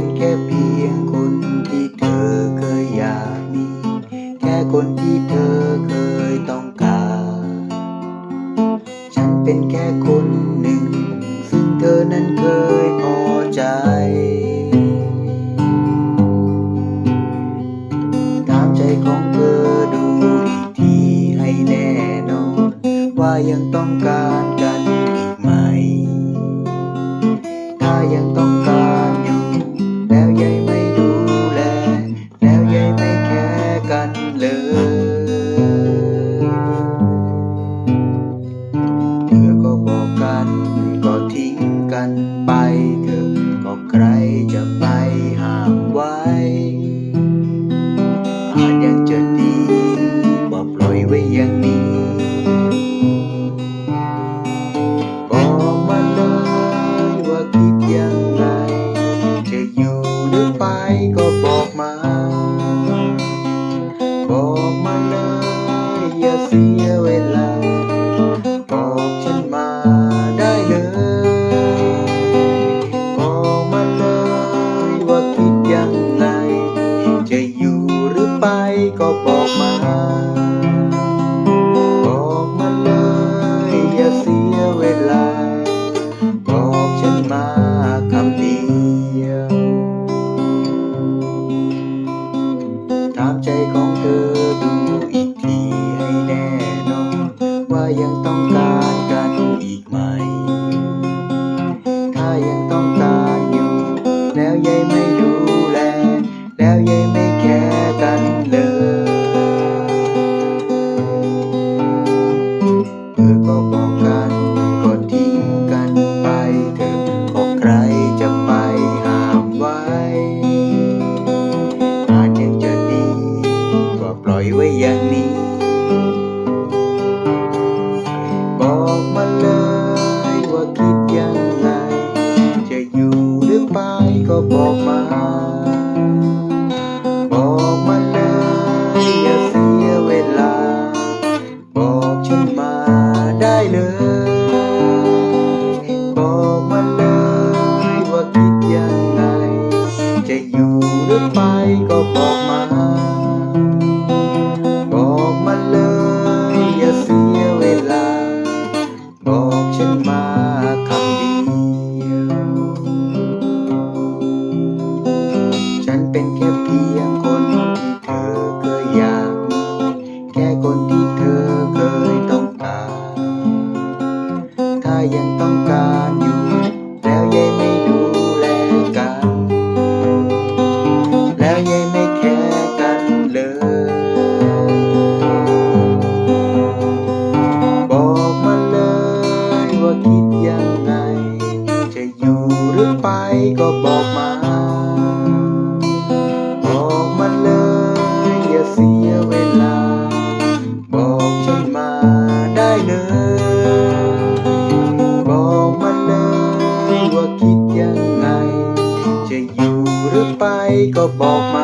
็นแค่เพียงคนที่เธอเคยอยากมี แค่คนที่เธอเคยต้องการ ฉันเป็นแค่คนหนึ่ง ซึ่งเธอนั้นเคยพอใจถามใจของเธอดูอีกทีให้แน่นอน ว่ายังต้องการกันอีกไหม ถ้ายังต้องการ ไปห้ามไว้ อาจยังจะดีกว่าปล่อยไว้อย่างนี้บอกมาเลยว่าคิดยังไงจะอยู่หรือไปก็บอกมา ไปก็บอกมา อาจยังจะดีกว่าปล่อยไว้อย่างนี้ บอกมาเลยว่าคิดยังไง จะอยู่หรือไปก็บอกมา above my